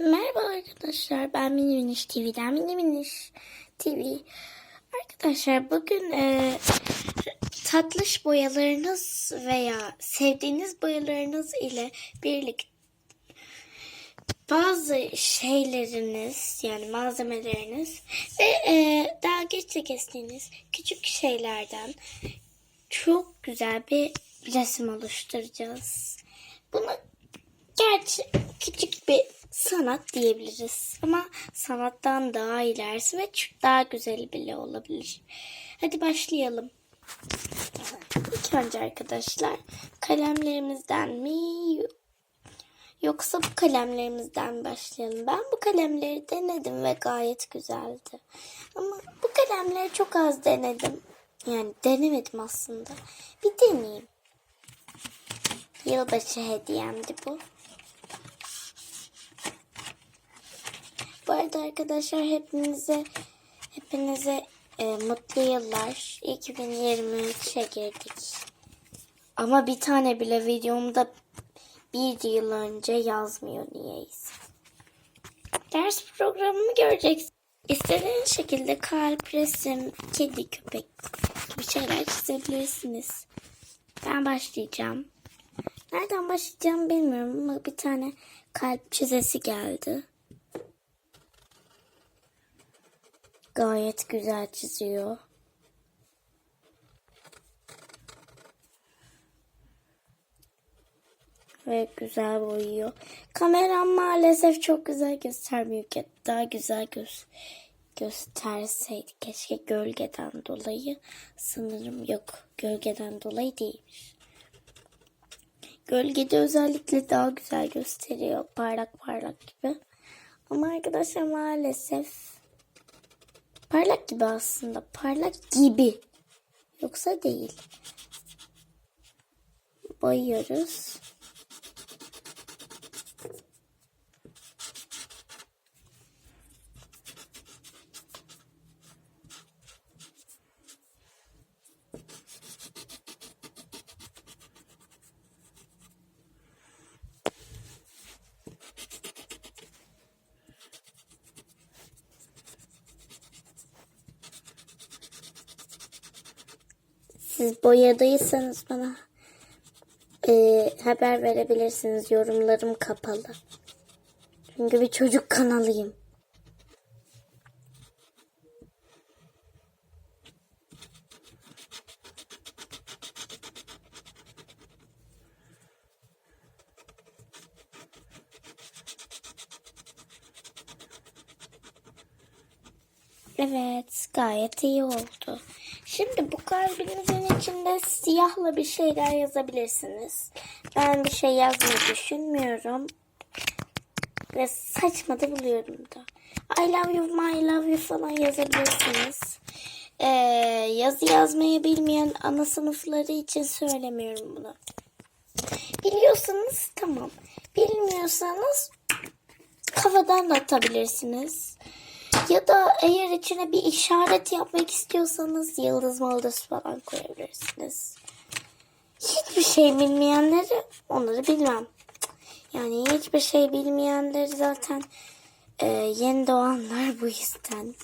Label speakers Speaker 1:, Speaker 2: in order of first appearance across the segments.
Speaker 1: Merhaba arkadaşlar. Ben Mini Miniş TV'den Mini Miniş TV. Arkadaşlar bugün e, tatlış boyalarınız veya sevdiğiniz boyalarınız ile birlikte bazı şeyleriniz yani malzemeleriniz ve e, daha geçe kestiğiniz küçük şeylerden çok güzel bir resim oluşturacağız. Bunu gerçi küçük bir sanat diyebiliriz. Ama sanattan daha ilerisi ve daha güzeli bile olabilir. Hadi başlayalım. İlk önce arkadaşlar kalemlerimizden mi yoksa bu kalemlerimizden mi başlayalım? Ben bu kalemleri denedim ve gayet güzeldi. Ama bu kalemleri çok az denedim. Yani denemedim aslında. Bir deneyeyim. Yılbaşı hediyemdi bu. Arada arkadaşlar hepinize hepinize e, mutlu yıllar. 2023'e girdik. Ama bir tane bile videomda bir yıl önce yazmıyor niyeyse. Ders programını göreceksin. İstediğiniz şekilde kalp, resim, kedi, köpek gibi şeyler çizebilirsiniz. Ben başlayacağım. Nereden başlayacağım bilmiyorum ama bir tane kalp çizesi geldi. Gayet güzel çiziyor. Ve güzel boyuyor. Kameram maalesef çok güzel göstermiyor. Daha güzel göz gösterseydi. Keşke gölgeden dolayı. Sanırım yok. Gölgeden dolayı değilmiş. Gölgede özellikle daha güzel gösteriyor. Parlak parlak gibi. Ama arkadaşlar maalesef parlak gibi aslında. Parlak gibi. Yoksa değil. Boyuyoruz. Siz boyadıysanız bana e, haber verebilirsiniz. Yorumlarım kapalı. Çünkü bir çocuk kanalıyım. Evet, gayet iyi oldu. Şimdi bu kalbinizin içinde siyahla bir şeyler yazabilirsiniz. Ben bir şey yazmayı düşünmüyorum. Ve saçma da buluyorum da. I love you, my love you falan yazabilirsiniz. Ee, yazı yazmayı bilmeyen ana sınıfları için söylemiyorum bunu. Biliyorsanız tamam. Bilmiyorsanız kafadan da atabilirsiniz. Ya da eğer içine bir işaret yapmak istiyorsanız yıldız mıldız falan koyabilirsiniz. Hiçbir şey bilmeyenleri onları bilmem. Yani hiçbir şey bilmeyenleri zaten e, yeni doğanlar bu yüzden.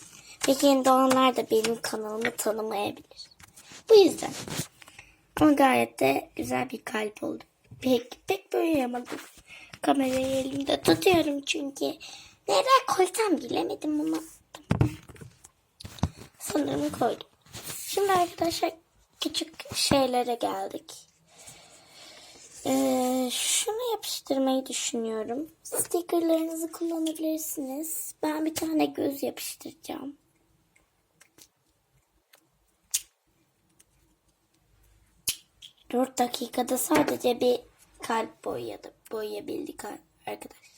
Speaker 1: Ve yeni doğanlar da benim kanalımı tanımayabilir. Bu yüzden. Ama gayet de güzel bir kalp oldu. Pek pek boyayamadım. Kamerayı elimde tutuyorum çünkü. Nereye koysam bilemedim ama. Sanırım koydum. Şimdi arkadaşlar küçük şeylere geldik. Ee, şunu yapıştırmayı düşünüyorum. Stickerlarınızı kullanabilirsiniz. Ben bir tane göz yapıştıracağım. Dört dakikada sadece bir kalp boyadı, boyayabildik arkadaşlar.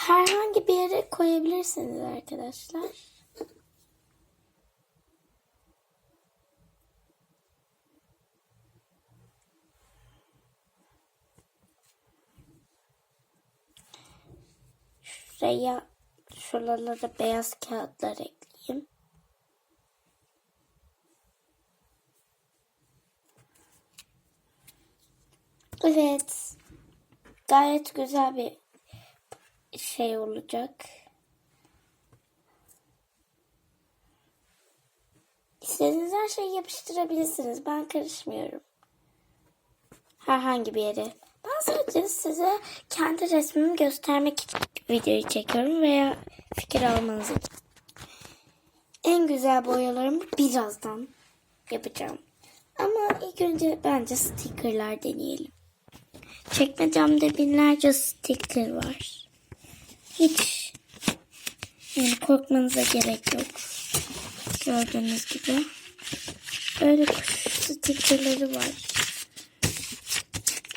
Speaker 1: Herhangi bir yere koyabilirsiniz arkadaşlar. Şuraya şuralara beyaz kağıtlar ekleyeyim. Evet. gayet güzel bir şey olacak. İstediğiniz her şeyi yapıştırabilirsiniz. Ben karışmıyorum. Herhangi bir yere. Ben sadece size kendi resmimi göstermek için videoyu çekiyorum veya fikir almanız için. En güzel boyalarımı birazdan yapacağım. Ama ilk önce bence stickerlar deneyelim. Çekmecemde binlerce sticker var. Hiç yani korkmanıza gerek yok. Gördüğünüz gibi. Böyle kuş stickerları var.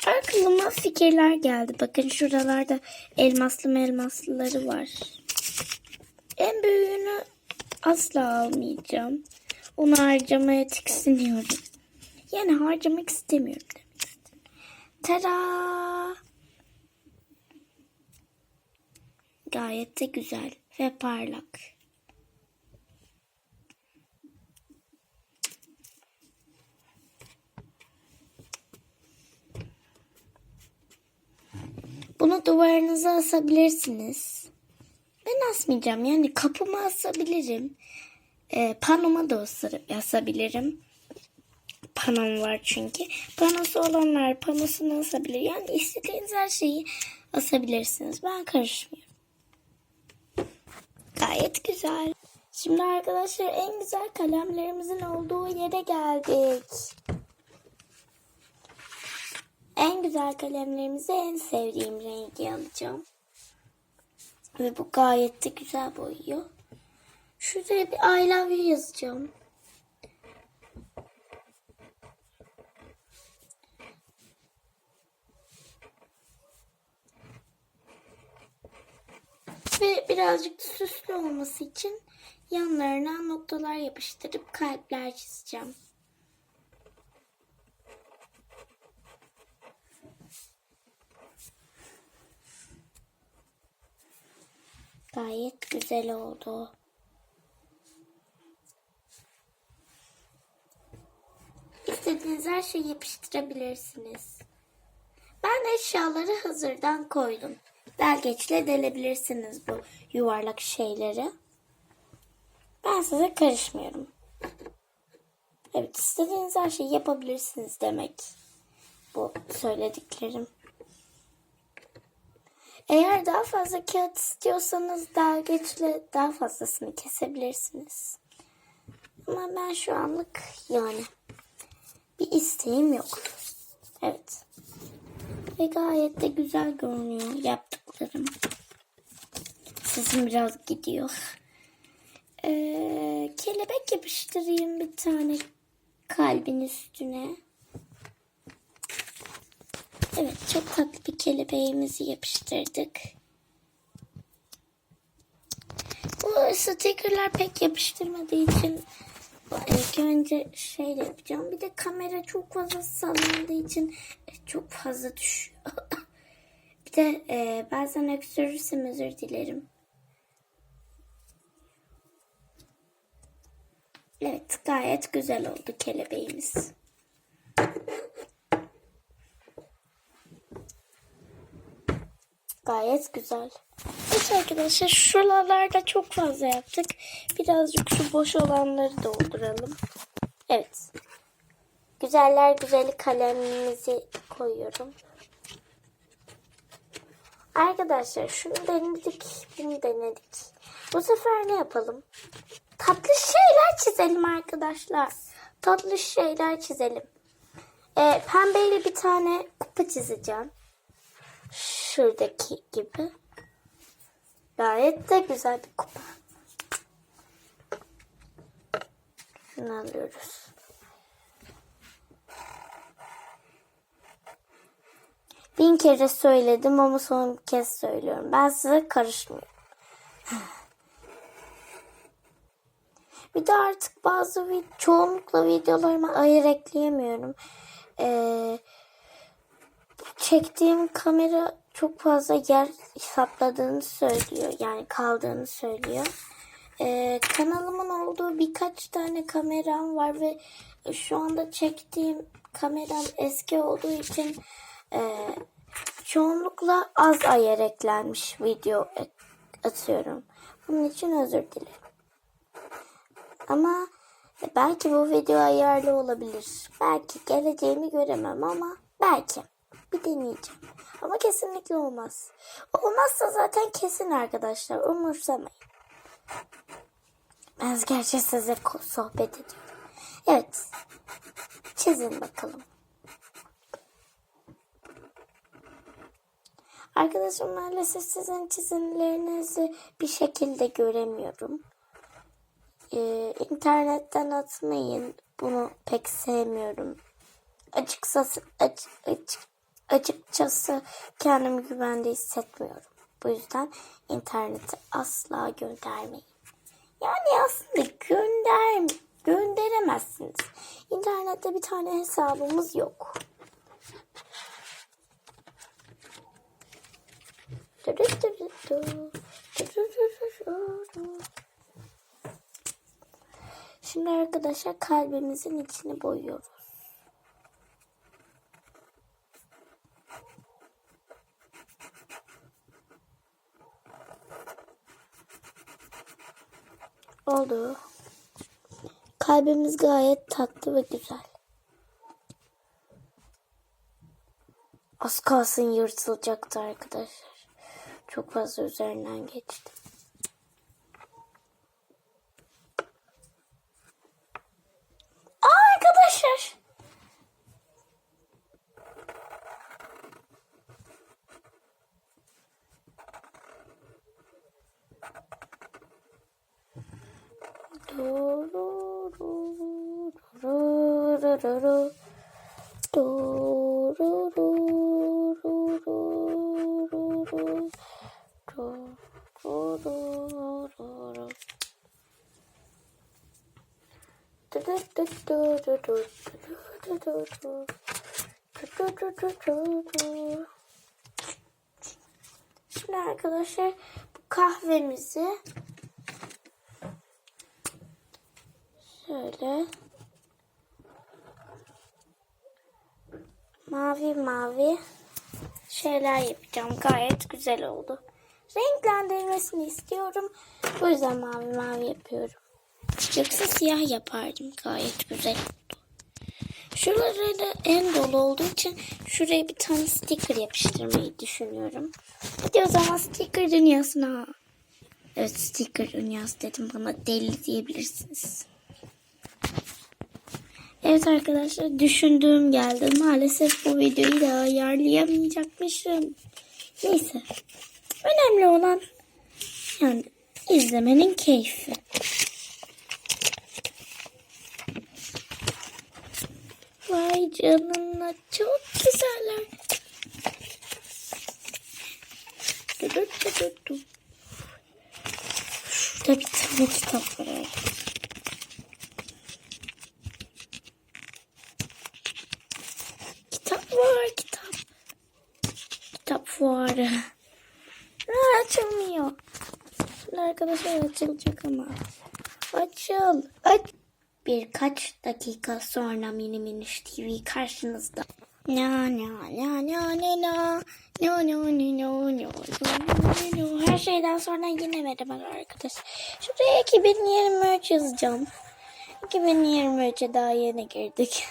Speaker 1: Aklıma fikirler geldi. Bakın şuralarda elmaslı elmaslıları var. En büyüğünü asla almayacağım. Onu harcamaya tiksiniyorum. Yani harcamak istemiyorum demek. Tada! Gayet de güzel ve parlak. Bunu duvarınıza asabilirsiniz. Ben asmayacağım yani kapıma asabilirim. Ee, panoma da asabilirim. Panom var çünkü. Panosu olanlar panosunu asabilir. Yani istediğiniz her şeyi asabilirsiniz. Ben karışmıyorum. Gayet güzel. Şimdi arkadaşlar en güzel kalemlerimizin olduğu yere geldik. En güzel kalemlerimizi en sevdiğim rengi alacağım. Ve bu gayet de güzel boyuyor. Şuraya bir I love you yazacağım. Ve birazcık da süslü olması için yanlarına noktalar yapıştırıp kalpler çizeceğim. Gayet güzel oldu. İstediğiniz her şeyi yapıştırabilirsiniz. Ben eşyaları hazırdan koydum. Delgeçle delebilirsiniz bu yuvarlak şeyleri. Ben size karışmıyorum. Evet istediğiniz her şeyi yapabilirsiniz demek. Bu söylediklerim. Eğer daha fazla kağıt istiyorsanız delgeçle daha fazlasını kesebilirsiniz. Ama ben şu anlık yani bir isteğim yok. Evet. Ve gayet de güzel görünüyor yaptıklarım. Sesim biraz gidiyor. Ee, kelebek yapıştırayım bir tane kalbin üstüne. Evet çok tatlı bir kelebeğimizi yapıştırdık. Bu stickerlar pek yapıştırmadığı için ilk önce şey yapacağım. Bir de kamera çok fazla sallandığı için çok fazla düşüyor. de e, bazen öksürürsem özür dilerim. Evet gayet güzel oldu kelebeğimiz. Gayet güzel. Evet arkadaşlar şuralarda çok fazla yaptık. Birazcık şu boş olanları dolduralım. Evet. Güzeller güzeli kalemimizi koyuyorum. Arkadaşlar şunu denedik, bunu denedik. Bu sefer ne yapalım? Tatlı şeyler çizelim arkadaşlar. Tatlı şeyler çizelim. Ee, pembeyle bir tane kupa çizeceğim. Şuradaki gibi. Gayet de güzel bir kupa. Şunu alıyoruz. Bin kere söyledim ama son kez söylüyorum. Ben size karışmıyorum. Bir de artık bazı vid- çoğunlukla videolarıma ayır ekleyemiyorum. Ee, çektiğim kamera çok fazla yer hesapladığını söylüyor. Yani kaldığını söylüyor. Ee, kanalımın olduğu birkaç tane kameram var ve şu anda çektiğim kameram eski olduğu için e, çoğunlukla az ayar eklenmiş video atıyorum. Bunun için özür dilerim. Ama belki bu video ayarlı olabilir. Belki geleceğimi göremem ama belki. Bir deneyeceğim. Ama kesinlikle olmaz. Olmazsa zaten kesin arkadaşlar. Umursamayın. Ben gerçi size sohbet ediyorum. Evet. Çizin bakalım. Arkadaşım maalesef sizin çizimlerinizi bir şekilde göremiyorum. Ee, internetten atmayın. Bunu pek sevmiyorum. Açıkçası, açık, açık, açıkçası kendimi güvende hissetmiyorum. Bu yüzden internete asla göndermeyin. Yani aslında gönder gönderemezsiniz. İnternette bir tane hesabımız yok. Şimdi arkadaşlar kalbimizin içini boyuyoruz. Oldu. Kalbimiz gayet tatlı ve güzel. Az kalsın yırtılacaktı arkadaşlar. Çok fazla üzerinden geçtim. Aa arkadaşlar. Şimdi arkadaşlar bu kahvemizi Şöyle. Mavi mavi şeyler yapacağım. Gayet güzel oldu. Renklendirmesini istiyorum. Bu yüzden mavi mavi yapıyorum. Yoksa siyah yapardım. Gayet güzel oldu. Şuraları da en dolu olduğu için şuraya bir tane sticker yapıştırmayı düşünüyorum. Hadi o zaman sticker dünyasına. Evet sticker dünyası dedim bana deli diyebilirsiniz. Evet arkadaşlar düşündüğüm geldi. Maalesef bu videoyu da ayarlayamayacakmışım. Neyse. Önemli olan yani izlemenin keyfi. Vay canına çok güzeller. Dur, dur, dur. Şurada bir tane kitap var. Kitap var kitap. Kitap fuarı. Aa, açılmıyor. Şimdi arkadaşlar açılacak ama. Açıl. Aç. Birkaç dakika sonra Mini Miniş TV karşınızda. Na na na na na na no no no no no no no Her şeyden sonra yine merhaba arkadaşlar. Şuraya 2023 yazacağım. 2023'e daha yeni girdik.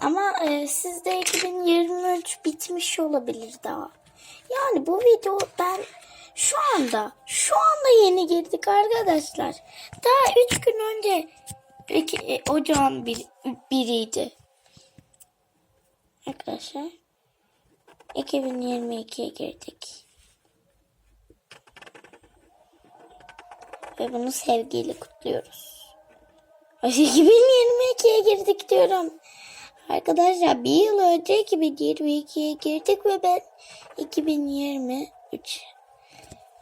Speaker 1: Ama e, sizde 2023 bitmiş olabilir daha. Yani bu video ben şu anda şu anda yeni girdik arkadaşlar. Daha 3 gün önce iki, e, ocağın bir, biriydi. Arkadaşlar 2022'ye girdik. Ve bunu sevgiyle kutluyoruz. Ay, 2022'ye girdik diyorum. Arkadaşlar bir yıl önce 2022'ye girdik ve ben 2023.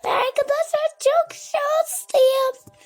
Speaker 1: Ve arkadaşlar çok şanslıyım.